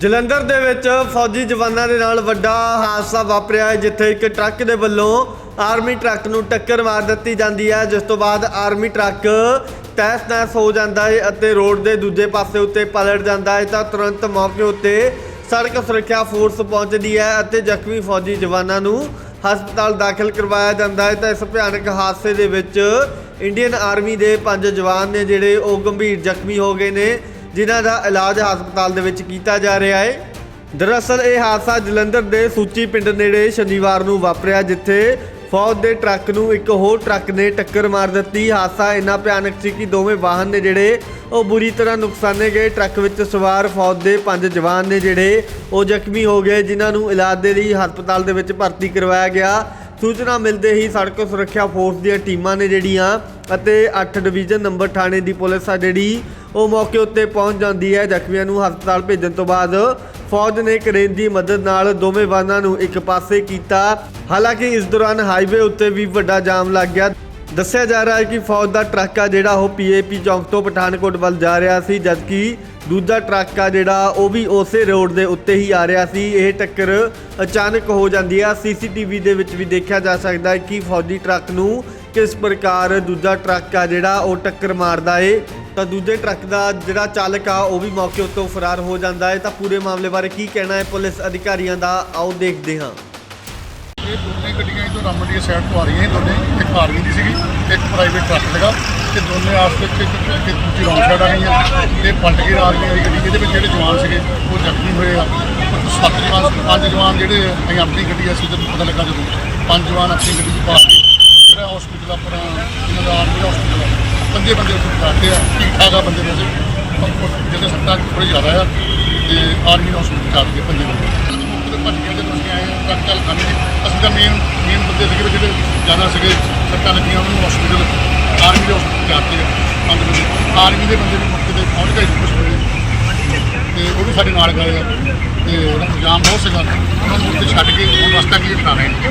ਜਲੰਧਰ ਦੇ ਵਿੱਚ ਫੌਜੀ ਜਵਾਨਾਂ ਦੇ ਨਾਲ ਵੱਡਾ ਹਾਦਸਾ ਵਾਪਰਿਆ ਹੈ, ਜਿੱਥੇ ਇੱਕ ਟਰੱਕ ਦੇ ਵੱਲੋਂ ਆਰਮੀ ਟਰੱਕ ਨੂੰ ਟੱਕਰ ਮਾਰ ਦਿੱਤੀ ਜਾਂਦੀ ਹੈ। ਜਿਸ ਤੋਂ ਬਾਅਦ ਆਰਮੀ ਟਰੱਕ ਤਹਿਸ ਨਹਿਸ ਹੋ ਜਾਂਦਾ ਹੈ ਅਤੇ ਰੋਡ ਦੇ ਦੂਜੇ ਪਾਸੇ ਉੱਤੇ ਪਲਟ ਜਾਂਦਾ ਹੈ ਤਾਂ ਤੁਰੰਤ ਮੌਕੇ ਉੱਤੇ ਸੜਕ ਸੁਰੱਖਿਆ ਫੋਰਸ ਪਹੁੰਚਦੀ ਹੈ ਅਤੇ ਜ਼ਖਮੀ ਫੌਜੀ ਜਵਾਨਾਂ ਨੂੰ ਹਸਪਤਾਲ ਦਾਖਲ ਕਰਵਾਇਆ ਜਾਂਦਾ ਹੈ। ਤਾਂ ਇਸ ਭਿਆਨਕ ਹਾਦਸੇ ਦੇ ਵਿੱਚ ਇੰਡੀਅਨ ਆਰਮੀ ਦੇ ਪੰਜ ਜਵਾਨ ਨੇ, ਜਿਹੜੇ ਉਹ ਗੰਭੀਰ ਜ਼ਖਮੀ ਹੋ ਗਏ ਨੇ। ਜਿਨ੍ਹਾਂ ਦਾ ਇਲਾਜ ਹਸਪਤਾਲ ਦੇ ਵਿੱਚ ਕੀਤਾ ਜਾ ਰਿਹਾ ਹੈ। ਦਰਅਸਲ, ਇਹ ਹਾਦਸਾ ਜਲੰਧਰ ਦੇ ਸੂਚੀ ਪਿੰਡ ਨੇੜੇ ਸ਼ਨੀਵਾਰ ਨੂੰ ਵਾਪਰਿਆ, ਜਿੱਥੇ ਫੌਜ ਦੇ ਟਰੱਕ ਨੂੰ ਇੱਕ ਹੋਰ ਟਰੱਕ ਨੇ ਟੱਕਰ ਮਾਰ ਦਿੱਤੀ। ਹਾਦਸਾ ਇੰਨਾ ਭਿਆਨਕ ਸੀ ਕਿ ਦੋਵੇਂ ਵਾਹਨ ਨੇ ਜਿਹੜੇ ਉਹ ਬੁਰੀ ਤਰ੍ਹਾਂ ਨੁਕਸਾਨੇ ਗਏ। ਟਰੱਕ ਵਿੱਚ ਸਵਾਰ ਫੌਜ ਦੇ ਪੰਜ ਜਵਾਨ ਨੇ ਜਿਹੜੇ ਉਹ ਜ਼ਖਮੀ ਹੋ ਗਏ, ਜਿਨ੍ਹਾਂ ਨੂੰ ਇਲਾਜ ਦੇ ਲਈ ਹਸਪਤਾਲ ਦੇ ਵਿੱਚ ਭਰਤੀ ਕਰਵਾਇਆ ਗਿਆ। ਸੂਚਨਾ ਮਿਲਦੇ ਹੀ ਸੜਕ ਸੁਰੱਖਿਆ ਫੋਰਸ ਦੀਆਂ ਟੀਮਾਂ ਨੇ ਜਿਹੜੀਆਂ ਅਤੇ 8 ਡਿਵੀਜ਼ਨ ਨੰਬਰ ਥਾਣੇ ਦੀ ਪੁਲਿਸ ਆ ਜਿਹੜੀ, ਉਹ ਮੌਕੇ ਉੱਤੇ ਪਹੁੰਚ ਜਾਂਦੀ ਹੈ। ਜ਼ਖਮੀਆਂ ਨੂੰ ਹਸਪਤਾਲ ਭੇਜਣ ਤੋਂ ਬਾਅਦ ਫੌਜ ਨੇ ਕਰੇਨ ਦੀ ਮਦਦ ਨਾਲ ਦੋਵੇਂ ਵਾਹਨਾਂ ਨੂੰ ਇੱਕ ਪਾਸੇ ਕੀਤਾ। ਹਾਲਾਂਕਿ ਇਸ ਦੌਰਾਨ ਹਾਈਵੇ ਉੱਤੇ ਵੀ ਵੱਡਾ ਜਾਮ ਲੱਗ ਗਿਆ। ਦੱਸਿਆ ਜਾ ਰਿਹਾ ਹੈ ਕਿ ਫੌਜ ਦਾ ਟਰੱਕ ਆ ਜਿਹੜਾ ਉਹ ਪੀਏਪੀ ਚੌਂਕ ਤੋਂ ਪਠਾਨਕੋਟ ਵੱਲ ਜਾ ਰਿਹਾ ਸੀ, ਜਦਕਿ ਦੂਜਾ ਟਰੱਕ ਆ ਜਿਹੜਾ ਉਹ ਵੀ ਉਸੇ ਰੋਡ ਦੇ ਉੱਤੇ ਹੀ ਆ ਰਿਹਾ ਸੀ। ਇਹ ਟੱਕਰ ਅਚਾਨਕ ਹੋ ਜਾਂਦੀ ਆ। ਸੀਸੀਟੀਵੀ ਦੇ ਵਿੱਚ ਵੀ ਦੇਖਿਆ ਜਾ ਸਕਦਾ ਹੈ ਕਿ ਫੌਜੀ ਟਰੱਕ ਨੂੰ ਕਿਸ ਪ੍ਰਕਾਰ ਦੂਜਾ ਟਰੱਕ ਆ ਜਿਹੜਾ ਉਹ ਟੱਕਰ ਮਾਰਦਾ ਏ। ਤਾਂ ਦੂਜੇ ਟਰੱਕ ਦਾ ਜਿਹੜਾ ਚਾਲਕ ਆ, ਉਹ ਵੀ ਮੌਕੇ ਉੱਤੋਂ ਫਰਾਰ ਹੋ ਜਾਂਦਾ ਹੈ ਤਾਂ ਪੂਰੇ ਮਾਮਲੇ ਬਾਰੇ ਕੀ ਕਹਿਣਾ ਹੈ ਪੁਲਿਸ ਅਧਿਕਾਰੀਆਂ ਦਾ? ਆਓ ਦੇਖਦੇ ਹਾਂ। ਇਹ ਦੋਨੇ ਗੱਡੀਆਂ ਇਧਰ ਰਾਮੰਡੀ ਸਾਈਡ ਤੋਂ ਆ ਰਹੀਆਂ ਸੀ, ਦੋਨੇ ਇੱਕ ਆਰਮੀ ਦੀ ਸੀਗੀ ਇੱਕ ਪ੍ਰਾਈਵੇਟ ਟਰੱਕ ਸੀਗਾ ਤੇ ਦੋਨੇ ਆਪਸ ਵਿੱਚ ਇੱਕ ਇੱਕ ਦੂਜੀ ਰੌਂਗ ਸਾਈਡ ਆ ਗਈਆਂ ਤੇ ਪਲਟ ਕੇ ਆਰਮੀ ਵਾਲੀ ਗੱਡੀ, ਇਹਦੇ ਵਿੱਚ ਜਿਹੜੇ ਜਵਾਨ ਸੀਗੇ, ਉਹ ਜ਼ਖਮੀ ਹੋਏ ਆ। ਸੱਤ ਜਵਾਨ ਪੰਜ ਜਵਾਨ ਜਿਹੜੇ ਅਸੀਂ ਆਪਣੀ ਗੱਡੀ ਅਸੀਂ ਜਦੋਂ ਪਤਾ ਲੱਗਾ ਜਦੋਂ ਪੰਜ ਜਵਾਨ ਆਪਣੀ ਗੱਡੀ 'ਚ ਪਾ ਕੇ ਜਿਹੜਾ ਹਸਪੀਟਲ ਆਪਣਾ ਇਹਨਾਂ ਦਾ ਆਰਮੀ ਹਸਪੀਟਲ ਪੰਜੇ ਬੰਦੇ ਉੱਥੇ ਪਹੁੰਚਾਤੇ ਆ, ਠੀਕ ਠਾਕ ਆ ਬੰਦੇ ਵੈਸੇ ਜਿਹਦੇ ਸੱਟਾਂ ਥੋੜੀ ਜ਼ਿਆਦਾ ਆ, ਤੇ ਆਰਮੀ ਹਸਪੀਟਲ ਚਾਰ ਕੇ ਪੰਜੇ ਬੰਦੇ। ਜਦੋਂ ਭੱਜ ਕੇ ਜਦੋਂ ਅਸੀਂ ਖਾਣੇ ਅਸੀਂ ਤਾਂ ਮੇਨ ਮੇਨ ਬੰਦੇ ਸੀਗੇ ਵੀ ਜਿਹੜੇ ਜ਼ਿਆਦਾ ਸੀਗੇ, ਸੱਟਾਂ ਲੱਗੀਆਂ, ਉਹਨਾਂ ਨੂੰ ਹਸਪੀਟਲ ਆਰਮੀ ਦੇ ਹਸਪੀਟਲ ਚਾਰਤੇ ਪੰਜ ਬੰਦੇ। ਆਰਮੀ ਦੇ ਬੰਦੇ ਵੀ ਮੌਕੇ ਤੇ ਪਹੁੰਚ ਗਏ ਕੁਝ ਹੋਏ ਤੇ ਉਹ ਵੀ ਸਾਡੇ ਨਾਲ ਗਏ ਆ। ਤੇ ਉਹਨਾਂ ਨੂੰ ਜਾਮ ਬਹੁਤ ਸੀਗਾ। ਉਹਨਾਂ ਨੂੰ ਉੱਥੇ ਛੱਡ ਕੇ ਉਹ ਰਸਤਾ ਕੀ ਕਰਾ ਰਹੇ ਨੇ।